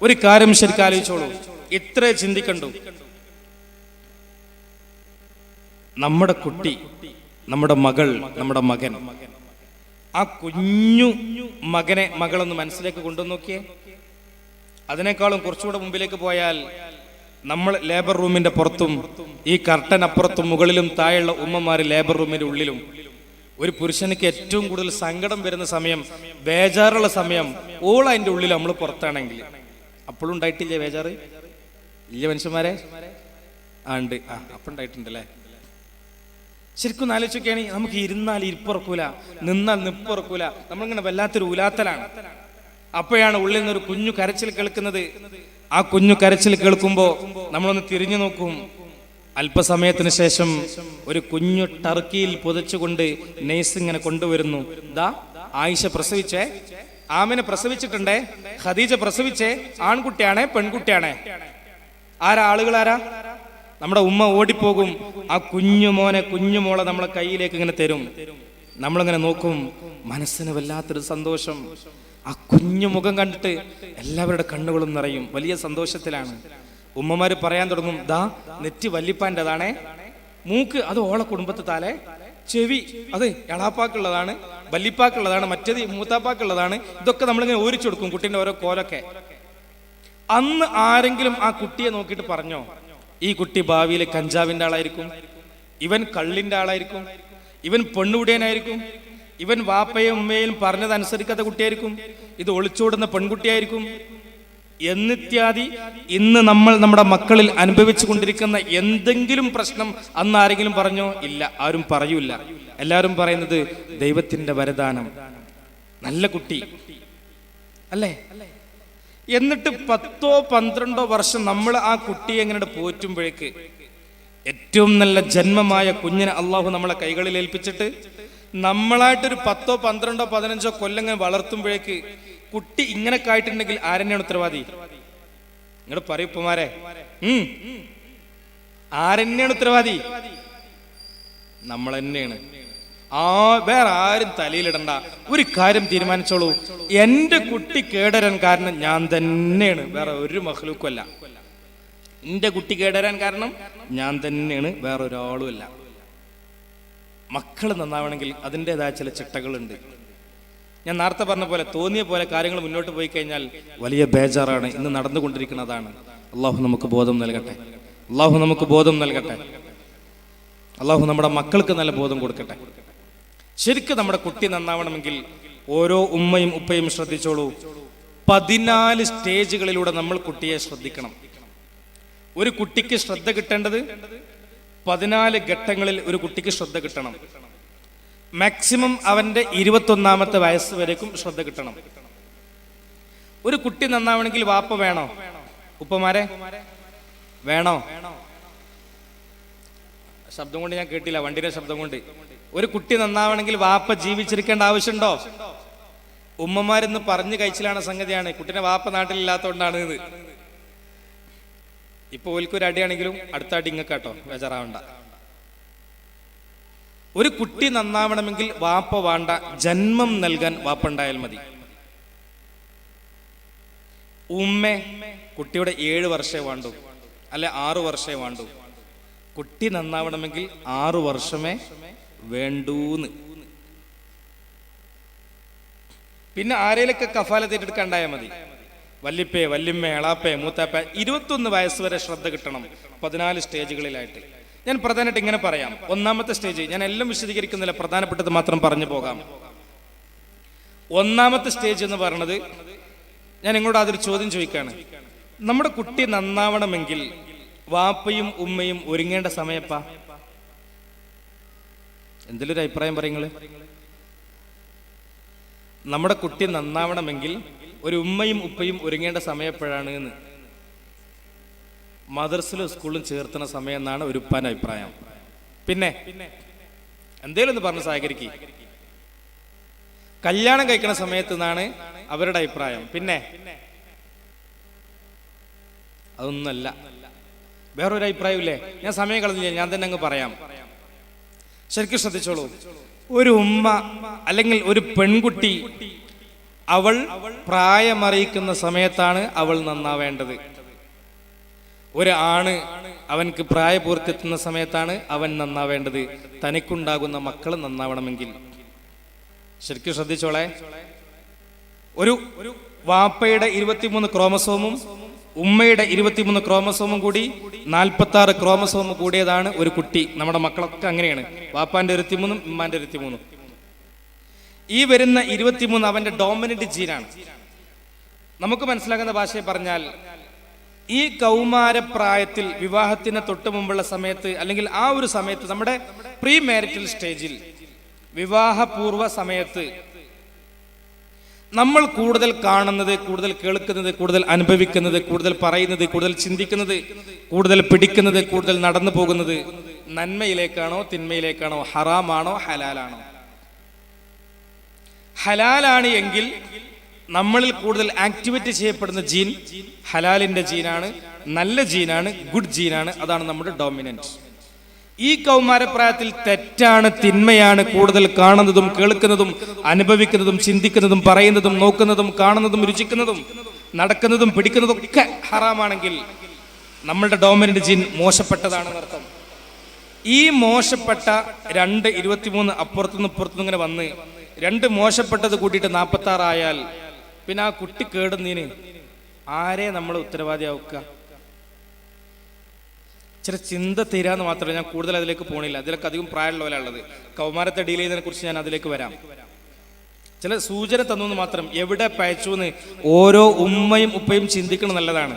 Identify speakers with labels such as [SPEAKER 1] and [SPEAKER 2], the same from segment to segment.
[SPEAKER 1] ഒരു കാര്യം ശരിക്കും ആലോചിച്ചോളൂ. ഇത്ര ചിന്തിക്കണ്ടു. നമ്മുടെ കുട്ടി നമ്മുടെ മകൾ നമ്മുടെ മകൻ ആ കുഞ്ഞു മകനെ മകളൊന്ന് മനസ്സിലേക്ക് കൊണ്ടുവന്ന് നോക്കിയേ. അതിനേക്കാളും കുറച്ചുകൂടെ മുമ്പിലേക്ക് പോയാൽ നമ്മൾ ലേബർ റൂമിന്റെ പുറത്തും ഈ കർട്ടൻ അപ്പുറത്തും മുകളിലും താഴെയുള്ള ഉമ്മമാര് ലേബർ റൂമിന്റെ ഉള്ളിലും ഒരു പുരുഷനക്ക് ഏറ്റവും കൂടുതൽ സങ്കടം വരുന്ന സമയം ബേജാറുള്ള സമയം ഓൾ അതിന്റെ ഉള്ളിൽ നമ്മൾ പുറത്താണെങ്കിൽ അപ്പോഴും ഉണ്ടായിട്ടില്ലേ ബേജാറ്? ഇല്ല മനുഷ്യന്മാരെ? ആ ഉണ്ട്. ആ അപ്പം ഉണ്ടായിട്ടുണ്ടല്ലേ? ശരിക്കും ഒന്ന് ആലോചിക്കുകയാണ് നമുക്ക് ഇരുന്നാൽ ഇരിപ്പുറക്കൂല നിന്നാൽ നിപ്പുറക്കൂല നമ്മളിങ്ങനെ വല്ലാത്തൊരു ഉലാത്തലാണ്. അപ്പോഴാണ് ഉള്ളിൽ നിന്നൊരു കുഞ്ഞു കരച്ചിൽ കേൾക്കുന്നത്. ആ കുഞ്ഞു കരച്ചിൽ കേൾക്കുമ്പോൾ നമ്മളൊന്ന് തിരിഞ്ഞു നോക്കും. അല്പസമയത്തിന് ശേഷം ഒരു കുഞ്ഞു ടർക്കിയിൽ പുതച്ചുകൊണ്ട് നെയ്സ് ഇങ്ങനെ കൊണ്ടുവരുന്നു. ദാ ആയിഷ പ്രസവിച്ചേ. ആമിനെ പ്രസവിച്ചിട്ടുണ്ടേ? ഖദീജ പ്രസവിച്ചേ. ആൺകുട്ടിയാണേ പെൺകുട്ടിയാണേ? ആരാ ആളുകൾ ആരാ നമ്മുടെ ഉമ്മ ഓടിപ്പോകും. ആ കുഞ്ഞുമോനെ കുഞ്ഞുമോളെ കുഞ്ഞു മോളെ നമ്മളെ കയ്യിലേക്ക് ഇങ്ങനെ തരും. നമ്മളിങ്ങനെ നോക്കും മനസ്സിന് വല്ലാത്തൊരു സന്തോഷം. ആ കുഞ്ഞു മുഖം കണ്ടിട്ട് എല്ലാവരുടെ കണ്ണുകളും നിറയും. വലിയ സന്തോഷത്തിലാണ്. ഉമ്മമാര് പറയാൻ തുടങ്ങും ദാ നെറ്റി വല്ലിപ്പാന്റെതാണേ. മൂക്ക് അത് ഓളെ കുടുംബത്തെ താലേ. ചെവി അത് എളാപ്പാക്കുള്ളതാണ് വല്ലിപ്പാക്കുള്ളതാണ് മറ്റേത് മൂത്താപ്പാക്കുള്ളതാണ് ഇതൊക്കെ നമ്മളിങ്ങനെ ഓരിച്ചു കൊടുക്കും കുട്ടീന്റെ ഓരോ കോലൊക്കെ. അന്ന് ആരെങ്കിലും ആ കുട്ടിയെ നോക്കിയിട്ട് പറഞ്ഞോ ഈ കുട്ടി ഭാവിയിൽ കഞ്ചാവിന്റെ ആളായിരിക്കും ഇവൻ കള്ളിന്റെ ആളായിരിക്കും ഇവൻ പെണ്ണുകുടിയനായിരിക്കും ഇവൻ വാപ്പയും ഉമ്മയും പറഞ്ഞത് അനുസരിക്കാത്ത കുട്ടിയായിരിക്കും ഇത് ഒളിച്ചോടുന്ന പെൺകുട്ടിയായിരിക്കും എന്നിത്യാദി ഇന്ന് നമ്മൾ നമ്മുടെ മക്കളിൽ അനുഭവിച്ചു കൊണ്ടിരിക്കുന്ന എന്തെങ്കിലും പ്രശ്നം അന്ന് ആരെങ്കിലും പറഞ്ഞോ? ഇല്ല ആരും പറയൂല എല്ലാവരും പറയുന്നത് ദൈവത്തിന്റെ വരദാനം. നല്ല കുട്ടി. അല്ലേ? എന്നിട്ട് പത്തോ പന്ത്രണ്ടോ വർഷം നമ്മൾ ആ കുട്ടിയെ എങ്ങനെ പോറ്റുമ്പോഴേക്ക് ഏറ്റവും നല്ല ജന്മമായ കുഞ്ഞിനെ അള്ളാഹു നമ്മളെ കൈകളിൽ ഏൽപ്പിച്ചിട്ട് നമ്മളായിട്ടൊരു പത്തോ പന്ത്രണ്ടോ പതിനഞ്ചോ കൊല്ലങ്ങൾ വളർത്തുമ്പോഴേക്ക് കുട്ടി ഇങ്ങനെ ആയിട്ടുണ്ടെങ്കിൽ ആരെന്നെയാണ് ഉത്തരവാദി? നിങ്ങൾ പറയുപ്പുമാരെ ആരെന്നെയാണ് ഉത്തരവാദി? നമ്മൾ തന്നെയാണ് ആ വേറെ ആരും തലയിലിടണ്ട. ഒരു കാര്യം തീരുമാനിച്ചോളൂ. എന്റെ കുട്ടി കേടരാൻ കാരണം ഞാൻ തന്നെയാണ്. വേറെ ഒരു മഹ്ലൂക്കുമല്ല. എന്റെ കുട്ടി കേടരാൻ കാരണം ഞാൻ തന്നെയാണ്. വേറെ ഒരാളുമല്ല. മക്കൾ നന്നാവണമെങ്കിൽ അതിന്റെതായ ചില ചിട്ടകളുണ്ട്. ഞാൻ നേരത്തെ പറഞ്ഞ പോലെ തോന്നിയ പോലെ കാര്യങ്ങൾ മുന്നോട്ട് പോയി കഴിഞ്ഞാൽ വലിയ ബേജാറാണ് ഇന്ന് നടന്നുകൊണ്ടിരിക്കുന്നതാണ്. അള്ളാഹു നമുക്ക് ബോധം നൽകട്ടെ. അള്ളാഹു നമുക്ക് ബോധം നൽകട്ടെ. അള്ളാഹു നമ്മുടെ മക്കൾക്ക് നല്ല ബോധം കൊടുക്കട്ടെ. ശരിക്കും നമ്മുടെ കുട്ടി നന്നാവണമെങ്കിൽ ഓരോ ഉമ്മയും ഉപ്പയും ശ്രദ്ധിച്ചോളൂ. പതിനാല് സ്റ്റേജുകളിലൂടെ നമ്മൾ കുട്ടിയെ ശ്രദ്ധിക്കണം. ഒരു കുട്ടിക്ക് ശ്രദ്ധ കിട്ടേണ്ടത് പതിനാല് ഘട്ടങ്ങളിൽ ഒരു കുട്ടിക്ക് ശ്രദ്ധ കിട്ടണം. മാക്സിമം അവന്റെ ഇരുപത്തൊന്നാമത്തെ വയസ്സ് വരേക്കും ശ്രദ്ധ കിട്ടണം. ഒരു കുട്ടി നന്നാവണമെങ്കിൽ വാപ്പ വേണോ? ഉപ്പമാരെ? വേണോ? ശബ്ദം കൊണ്ട് ഞാൻ കേട്ടില്ല വണ്ടിയുടെ ശബ്ദം കൊണ്ട്. ഒരു കുട്ടി നന്നാവണമെങ്കിൽ വാപ്പ ജീവിച്ചിരിക്കേണ്ട ആവശ്യമുണ്ടോ? ഉമ്മമാരെന്ന് പറഞ്ഞു കഴിച്ചിലാണ് സംഗതിയാണ്. കുട്ടിനെ വാപ്പ നാട്ടിലില്ലാത്തതുകൊണ്ടാണ് ഇത്. ഇപ്പൊ ഓൽക്കൊരു അടിയാണെങ്കിലും അടുത്ത അടി ഇങ്ങക്കാട്ടോ ബേജാറാവണ്ട. ഒരു കുട്ടി നന്നാവണമെങ്കിൽ വാപ്പ വേണ്ട ജന്മം നൽകാൻ വാപ്പ ഉണ്ടായാൽ മതി. ഉമ്മ കുട്ടിയുടെ ഏഴ് വർഷേ വേണ്ടു അല്ലെ ആറു വർഷേ വേണ്ടു. കുട്ടി നന്നാവണമെങ്കിൽ ആറു വർഷമേ വേണ്ടൂന്ന്. പിന്നെ ആരേലൊക്കെ കഫാലത്ത് ഏറ്റെടുക്കാൻ ഉണ്ടായാൽ മതി. വല്ലിപ്പേ വല്യമ്മ എളാപ്പേ മൂത്താപ്പ ഇരുപത്തൊന്ന് വയസ്സ് വരെ ശ്രദ്ധ കിട്ടണം പതിനാല് സ്റ്റേജുകളിലായിട്ട്. ഞാൻ പ്രധാനമായിട്ട് ഇങ്ങനെ പറയാം. ഒന്നാമത്തെ സ്റ്റേജ് ഞാൻ എല്ലാം വിശദീകരിക്കുന്നില്ല. പ്രധാനപ്പെട്ടത് മാത്രം പറഞ്ഞു പോകാം. ഒന്നാമത്തെ സ്റ്റേജ് എന്ന് പറയുന്നത് ഞാൻ നിങ്ങളോട് അതൊരു ചോദ്യം ചോദിക്കാണ്. നമ്മുടെ കുട്ടി നന്നാവണമെങ്കിൽ വാപ്പയും ഉമ്മയും ഒരുങ്ങേണ്ട സമയപ്പാ എന്തെങ്കിലും ഒരു അഭിപ്രായം പറയുങ്ങൾ നമ്മുടെ കുട്ടി നന്നാവണമെങ്കിൽ ഒരു ഉമ്മയും ഉപ്പയും ഒരുങ്ങേണ്ട സമയപ്പോഴാണ് എന്ന്. മദർസിലും സ്കൂളിലും ചേർത്തുന്ന സമയം എന്നാണ് ഒരു അഭിപ്രായം. പിന്നെ എന്തേലും ഒന്ന് പറഞ്ഞ് സഹകരിക്കി. കല്യാണം കഴിക്കുന്ന സമയത്ത് നിന്നാണ് അവരുടെ അഭിപ്രായം. പിന്നെ അതൊന്നല്ല വേറൊരു അഭിപ്രായമില്ലേ ഞാൻ സമയം കളഞ്ഞില്ല ഞാൻ തന്നെ അങ്ങ് പറയാം. ശരിക്കും ശ്രദ്ധിച്ചോളൂ. ഒരു ഉമ്മ അല്ലെങ്കിൽ ഒരു പെൺകുട്ടി അവൾ പ്രായമറിയിക്കുന്ന സമയത്താണ് അവൾ നന്നാവേണ്ടത്. ഒരു ആണ് അവൻക്ക് പ്രായപൂർത്തിയെത്തുന്ന സമയത്താണ് അവൻ നന്നാവേണ്ടത്. തനിക്കുണ്ടാകുന്ന മക്കൾ നന്നാവണമെങ്കിൽ. ശരിക്കും ശ്രദ്ധിച്ചോളെ. ഒരു വാപ്പയുടെ ഇരുപത്തിമൂന്ന് ക്രോമസോമും ഉമ്മയുടെ ഇരുപത്തിമൂന്ന് ക്രോമസോമും കൂടി നാൽപ്പത്തി ആറ് ക്രോമസോമും കൂടിയതാണ് ഒരു കുട്ടി. നമ്മുടെ മക്കളൊക്കെ അങ്ങനെയാണ്. വാപ്പാന്റെ ഇരുപത്തിമൂന്നും ഉമ്മാന്റെ ഇരുപത്തിമൂന്നും. ഈ വരുന്ന ഇരുപത്തിമൂന്ന് അവന്റെ ഡോമിനന്റ് ജീനാണ് നമുക്ക് മനസ്സിലാക്കുന്ന ഭാഷയെ പറഞ്ഞാൽ ഈ കൗമാരപ്രായത്തിൽ വിവാഹത്തിന് തൊട്ട് മുമ്പുള്ള സമയത്ത് അല്ലെങ്കിൽ ആ ഒരു സമയത്ത് നമ്മുടെ പ്രീ മാരിറ്റൽ സ്റ്റേജിൽ വിവാഹപൂർവ സമയത്ത് നമ്മൾ കൂടുതൽ കാണുന്നത് കൂടുതൽ കേൾക്കുന്നത് കൂടുതൽ അനുഭവിക്കുന്നത് കൂടുതൽ പറയുന്നത് കൂടുതൽ ചിന്തിക്കുന്നത് കൂടുതൽ പിടിക്കുന്നത് കൂടുതൽ നടന്നു പോകുന്നത് നന്മയിലേക്കാണോ തിന്മയിലേക്കാണോ ഹറാമാണോ ഹലാലാണോ? ഹലാലാണ് എങ്കിൽ നമ്മളിൽ കൂടുതൽ ആക്ടിവേറ്റ് ചെയ്യപ്പെടുന്ന ജീൻ ഹലാലിന്റെ ജീനാണ് നല്ല ജീനാണ് ഗുഡ് ജീനാണ് അതാണ് നമ്മുടെ ഡോമിനന്റ് ഈ കൗമാരപ്രായത്തിൽ തെറ്റാണ് തിന്മയാണ് കൂടുതൽ കാണുന്നതും കേൾക്കുന്നതും അനുഭവിക്കുന്നതും ചിന്തിക്കുന്നതും പറയുന്നതും നോക്കുന്നതും കാണുന്നതും രുചിക്കുന്നതും നടക്കുന്നതും പിടിക്കുന്നതും ഒക്കെ ഹറാമാണെങ്കിൽ നമ്മളുടെ ഡോമിനന്റ് ജീൻ മോശപ്പെട്ടതാണെന്ന് അർത്ഥം. ഈ മോശപ്പെട്ട രണ്ട് ഇരുപത്തിമൂന്ന് അപ്പുറത്തുനിന്ന് ഇപ്പുറത്തുനിന്ന് ഇങ്ങനെ വന്ന് രണ്ട് മോശപ്പെട്ടത് കൂട്ടിയിട്ട് നാൽപ്പത്തി ആറായാൽ പിന്നെ ആ കുട്ടി കേടുന്നതിന് ആരെ നമ്മൾ ഉത്തരവാദിയാവുക? ചില ചിന്ത തീരാന്ന് മാത്രമേ ഞാൻ കൂടുതൽ അതിലേക്ക് പോണില്ല. അതിലൊക്കെ അധികം പ്രായമുള്ളവരുള്ളത് കൗമാരത്തെ ഡീൽ ചെയ്തതിനെ കുറിച്ച് ഞാൻ അതിലേക്ക് വരാം. ചില സൂചന തന്നു എന്ന് മാത്രം എവിടെ പയച്ചു എന്ന് ഓരോ ഉമ്മയും ഉപ്പയും ചിന്തിക്കണം നല്ലതാണ്.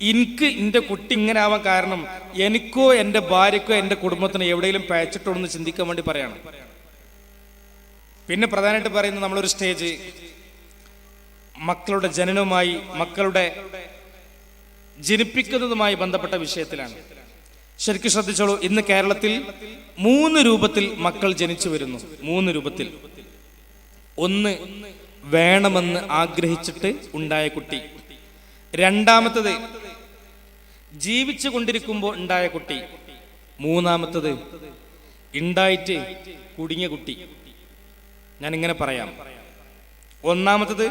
[SPEAKER 1] എനിക്ക് എന്റെ കുട്ടി ഇങ്ങനെ ആവാൻ കാരണം എനിക്കോ എന്റെ ഭാര്യക്കോ എന്റെ കുടുംബത്തിനോ എവിടെയെങ്കിലും പയച്ചിട്ടുണ്ടെന്ന് ചിന്തിക്കാൻ വേണ്ടി പറയണം. പിന്നെ പ്രധാനമായിട്ട് പറയുന്നത് നമ്മളൊരു സ്റ്റേജ് മക്കളുടെ ജനനവുമായി മക്കളുടെ ജനിപ്പിക്കുന്നതുമായി ബന്ധപ്പെട്ട വിഷയത്തിലാണ്. ശരിക്കും ശ്രദ്ധിച്ചോളൂ ഇന്ന് കേരളത്തിൽ മൂന്ന് രൂപത്തിൽ മക്കൾ ജനിച്ചു വരുന്നു. മൂന്ന് രൂപത്തിൽ. ഒന്ന് വേണമെന്ന് ആഗ്രഹിച്ചിട്ട് ഉണ്ടായ കുട്ടി. രണ്ടാമത്തത് ജീവിച്ചു കൊണ്ടിരിക്കുമ്പോൾ ഉണ്ടായ കുട്ടി. മൂന്നാമത്തത് ഉണ്ടായിട്ട് കുടുങ്ങിയ കുട്ടി. ഞാൻ ഇങ്ങനെ പറയാം. ഒന്നാമത്തത്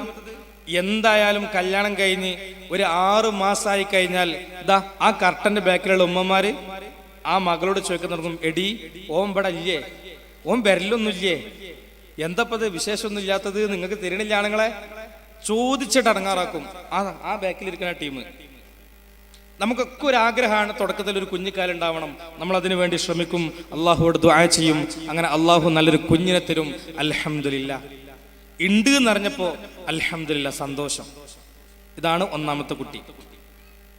[SPEAKER 1] എന്തായാലും കല്യാണം കഴിഞ്ഞ് ഒരു ആറു മാസമായി കഴിഞ്ഞാൽ ഇതാ ആ കർട്ടന്റെ ബാക്കിലുള്ള ഉമ്മമാര് ആ മകളോട് ചോദിക്കാൻ തുടങ്ങും എടി ഓം ഇവിടെ ഇല്ലേ? ഓം വരലൊന്നുമില്ലേ? എന്തപ്പത് വിശേഷമൊന്നും ഇല്ലാത്തത് നിങ്ങൾക്ക് തരണില്ല ആണുങ്ങളെ? ചോദിച്ചിട്ട് അടങ്ങാറാക്കും ആ ആ ബാക്കിലിരിക്കുന്ന ടീം. നമുക്കൊക്കെ ഒരു ആഗ്രഹമാണ് തുടക്കത്തിൽ ഒരു കുഞ്ഞിക്കാലുണ്ടാവണം നമ്മൾ അതിനു വേണ്ടി ശ്രമിക്കും. അള്ളാഹുവോട് ദ്വായ ചെയ്യും. അങ്ങനെ അള്ളാഹു നല്ലൊരു കുഞ്ഞിനെ തരും. അൽഹംദുലില്ല ഉണ്ട് എന്നറിഞ്ഞപ്പോ അൽഹംദുലില്ല സന്തോഷം. ഇതാണ് ഒന്നാമത്തെ കുട്ടി.